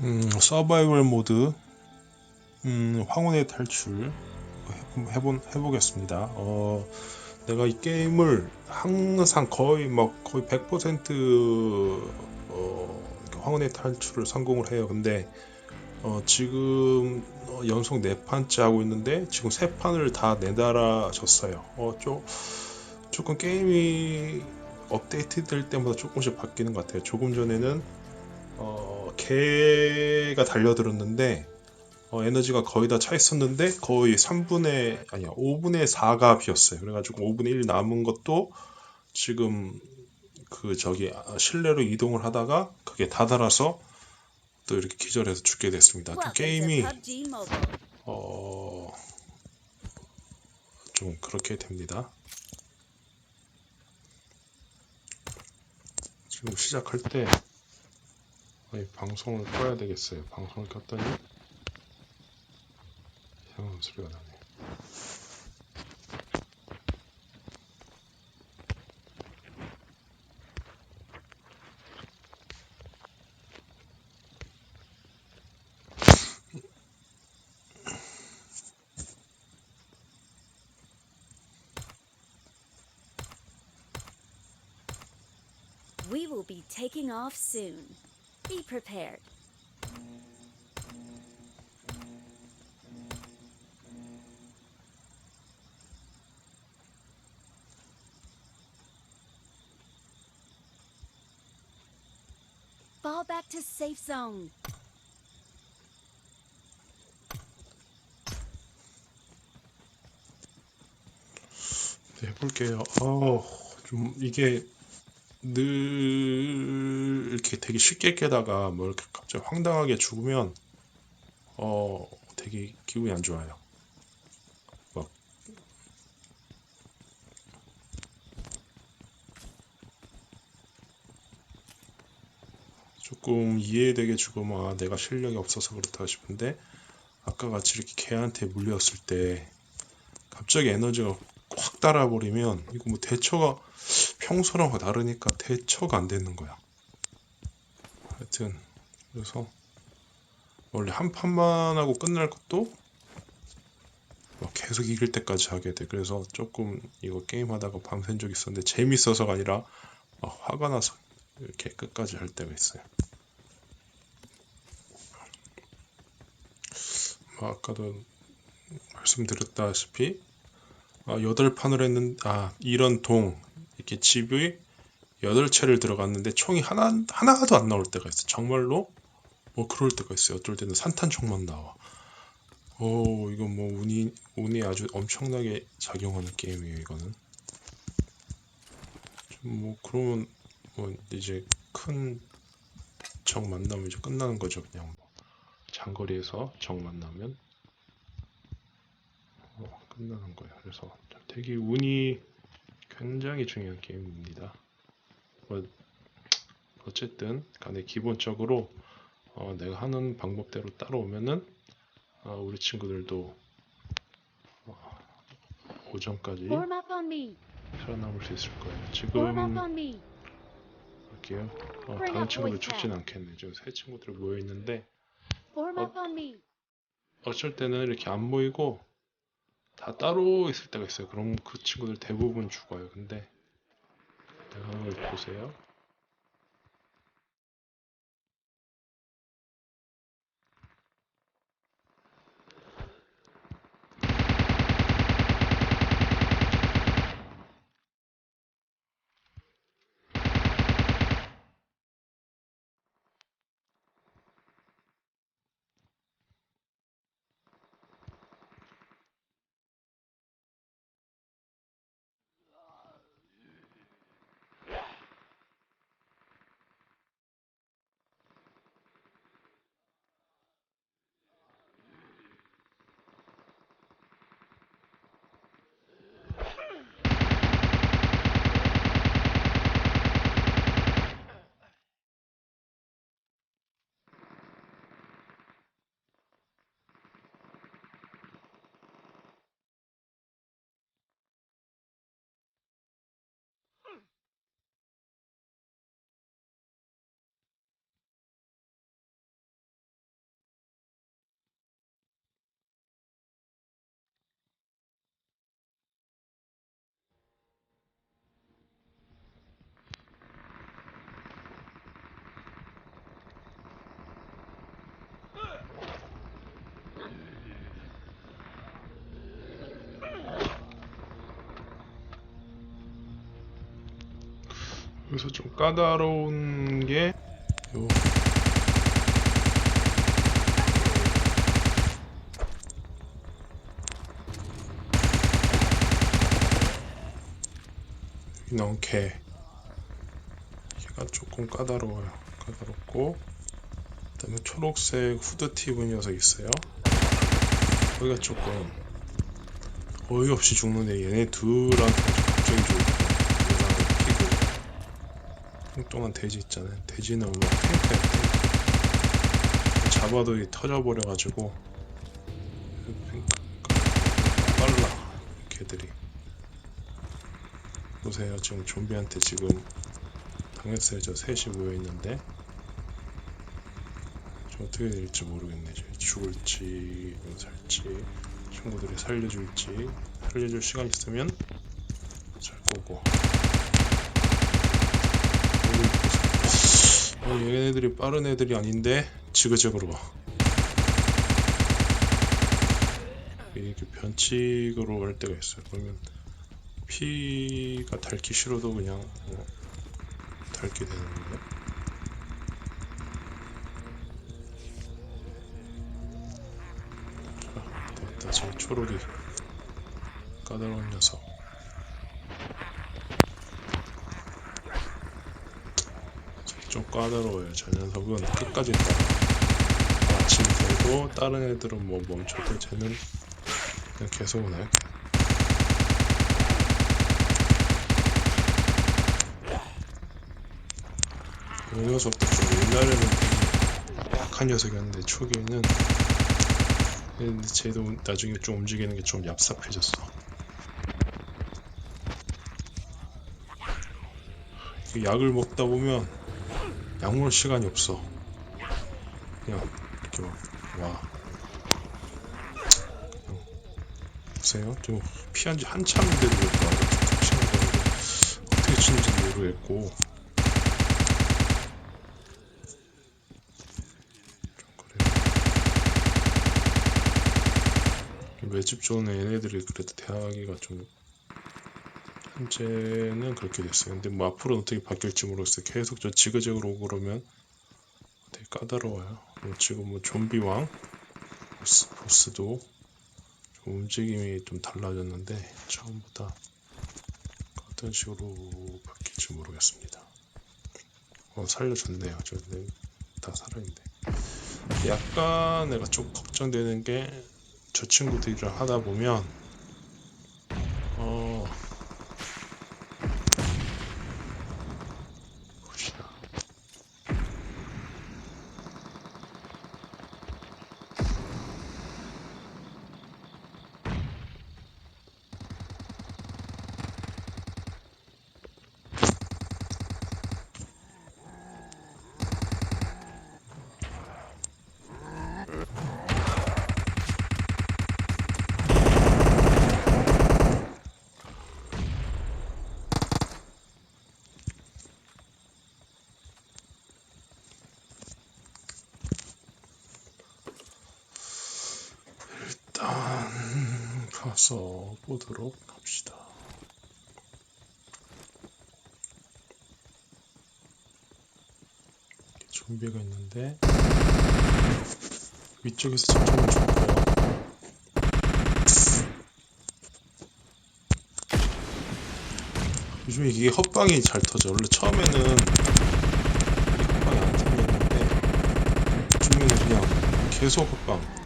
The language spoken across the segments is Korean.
음, 서바이벌 모드, 음, 황혼의 탈출 해- 해본 해보겠습니다. 어, 내가 이 게임을 항상 거의 막 거의 100% 어, 황혼의 탈출을 성공을 해요. 근데 어, 지금 어, 연속 네 판째 하고 있는데 지금 세 판을 다 내달아 졌어요. 어, 좀 조금 게임이 업데이트 될 때마다 조금씩 바뀌는 것 같아요. 조금 전에는 어, 개가 달려들었는데 어, 에너지가 거의 다 차 있었는데 거의 3분의 아니야 5분의 4가 비었어요. 그래가지고 5분의 1 남은 것도 지금 그 저기 아, 실내로 이동을 하다가 그게 다 달아서 또 이렇게 기절해서 죽게 됐습니다. 좀 게임이. 어, 좀 그렇게 됩니다. 지금 시작할 때 방송을 꺼야 되겠어요. 방송을 켰더니 이상한 소리가 나네. Be prepared. Fall back to safe zone. 네, 해볼게요. 어, 좀 이게 늘 이렇게 되게 쉽게 깨다가 뭐 이렇게 갑자기 황당하게 죽으면 어, 되게 기분이 안 좋아요. 막 조금 이해되게 죽으면 아, 내가 실력이 없어서 그렇다 싶은데 아까 같이 이렇게 걔한테 물렸을 때 갑자기 에너지가 확 달아버리면 이거 뭐 대처가 평소랑 다르니까 대처가 안 되는 거야. 하여튼 그래서 원래 한 판만 하고 끝날 것도 막 계속 이길 때까지 하게 돼. 그래서 조금 이거 게임 하다가 밤샌 적 있었는데 재밌어서가 아니라 막 화가 나서 이렇게 끝까지 할 때가 있어요. 뭐 아까도 말씀드렸다시피 아, 여덟 판을 했는 아 이런 동 이렇게 집이 여덟 채를 들어갔는데 총이 하나 하나도 안 나올 때가 있어. 정말로 뭐 그럴 때가 있어요. 어떨 때는 산탄총만 나와. 오 이건 뭐 운이 운이 아주 엄청나게 작용하는 게임이에요. 이거는 좀 뭐 그러면 뭐 이제 큰 적 만나면 이제 끝나는 거죠. 그냥 뭐 장거리에서 적 만나면 어, 끝나는 거예요. 그래서 되게 운이 굉장히 중요한 게임입니다. 뭐, 어쨌든 간에 기본적으로 어, 내가 하는 방법대로 따라오면은 어, 우리 친구들도 어, 오전까지. 살아남을 수 있을 거예요. 지금. 할게요. 어, 다른 친구들 죽진. 않겠네. 지금 세 친구들 모여 있는데 어. 어쩔 때는 이렇게 안 모이고 다 따로 있을 때가 있어요. 그럼 그 친구들 대부분 죽어요. 근데 내가 하는 걸 보세요. 여기서 좀 까다로운 게 요. 나온 개. 걔가 조금 까다로워요. 까다롭고. 그 다음에 초록색 후드티 입은 녀석 있어요. 여기가 조금 어이없이 죽는데 얘네 둘한테 갑자기 피고 뚱뚱한 돼지 있잖아요. 돼지는 막 탱크야 탱크 잡아도 이 터져버려가지고 빨라 걔들이. 보세요. 지금 좀비한테 지금 당했어요. 저 셋이 모여있는데. 좀 어떻게 될지 모르겠네. 저 죽을지 살지 친구들이 살려줄지. 살려줄 시간 있으면 살 거고 어, 얘네들이 빠른 애들이 아닌데 지그재그로 와 이렇게 변칙으로 할 때가 있어요. 그러면 피가 닳기 싫어도 그냥 어, 닳게 되는데 자 됐다. 제 초록이 까다로운 녀석 좀 까다로워요. 저 녀석은 끝까지 따라 아침 되고 다른 애들은 뭐 멈춰도 쟤는 그냥 계속 오나요 이 녀석도 좀 옛날에는 약한 녀석이었는데 초기에는 근데 쟤도 나중에 좀 움직이는 게 좀 얍삽해졌어. 이 약을 먹다 보면 약 먹을 시간이 없어. 그냥 이렇게 막와. 보세요. 좀 피한 지 한참인데도 어떻게 치는지 모르겠고. 매집 좋은 얘네들이 그래도 대하기가 좀 현재는 그렇게 됐어요. 근데 뭐 앞으로는 어떻게 바뀔지 모르겠어요. 계속 저 지그재그로 그러면 되게 까다로워요. 뭐 지금 뭐 좀비 왕 보스, 보스도 좀 움직임이 좀 달라졌는데 처음보다 어떤 식으로 바뀔지 모르겠습니다. 어 살려줬네요. 저는 다 살아있네. 약간 내가 좀 걱정되는 게 저 친구들이랑 하다 보면 일단 가서 보도록 합시다. 이렇게 좀비가 있는데 위쪽에서 접촉은 좋고요. 요즘에 이게 헛방이 잘 터져. 원래 처음에는 헛방이 안 터졌는데 요즘에는 그냥 계속 헛방.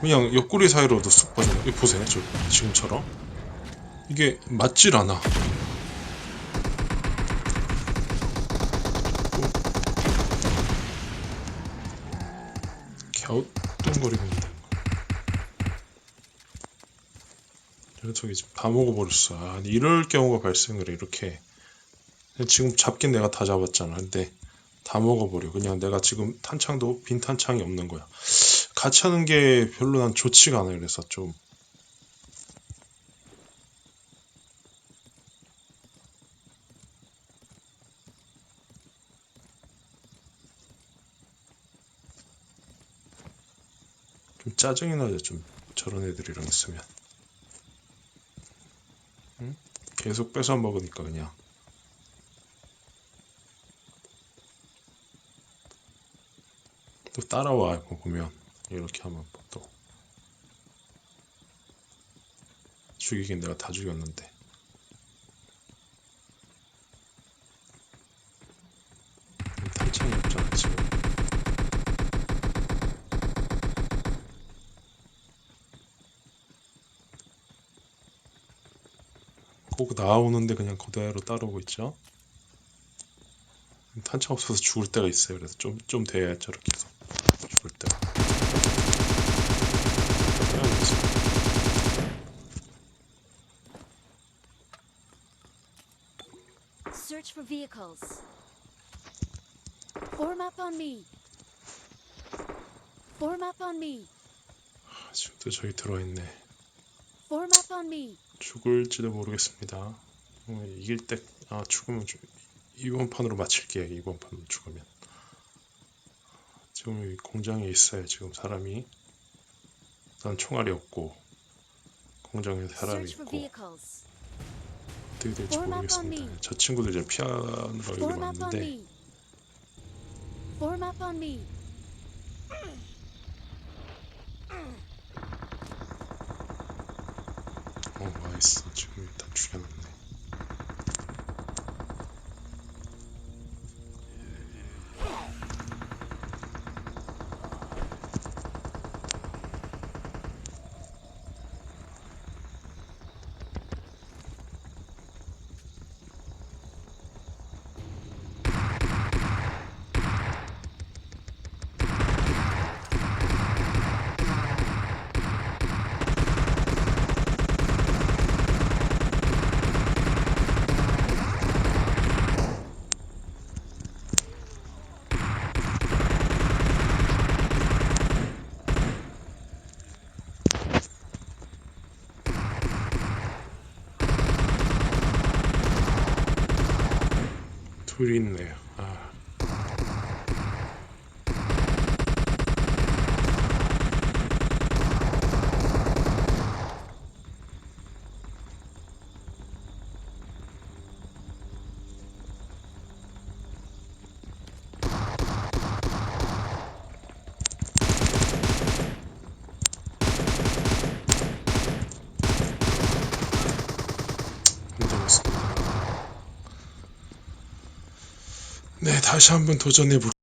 그냥 옆구리 사이로도 쑥 빠져. 이거 보세요, 저 지금처럼 이게 맞질 않아. 있는 거. 녀석이 지금 다 먹어버렸어. 아, 이럴 경우가 발생을 해, 이렇게. 지금 잡긴 내가 다 잡았잖아. 근데 다 먹어버려. 그냥 내가 지금 탄창도 빈 탄창이 없는 거야. 같이 하는 게 별로 난 좋지가 않아요. 그래서 좀. 좀 짜증이 나죠. 좀 저런 애들이랑 있으면. 응? 계속 뺏어 먹으니까 그냥. 또 따라와, 뭐 보면. 이렇게 하면 또 죽이긴 내가 다 죽였는데. 탄창이 없잖아 지금. 꼭 나오는데 그냥 그대로 따라오고 있죠? 탄창 없어서 죽을 때가 있어요. 그래서 좀 좀 돼야 저렇게 해서 죽을 때가 그냥 이제 Search for vehicles. Form up on me. Form up on me. 아, 지금도 저기 들어있네 Form up on me. 죽을지도 모르겠습니다. 어, 이길 때, 아, 죽으면 죽, 이번 판으로 마칠게요. 이번 판으로 죽으면. 지금 여기 공장에 있어요. 지금 사람이. 난 총알이 없고, 공장에 사람이 있고. 어떻게 될지 모르겠습니다. 저 친구들 지금 피하느라 on 왔는데, me. Form up on me. 어, 와있어. 지금 일단 죽여놨네. 둘이 있네요. 아. 안 되겠습니다. 네, 다시 한번 도전해 볼게요.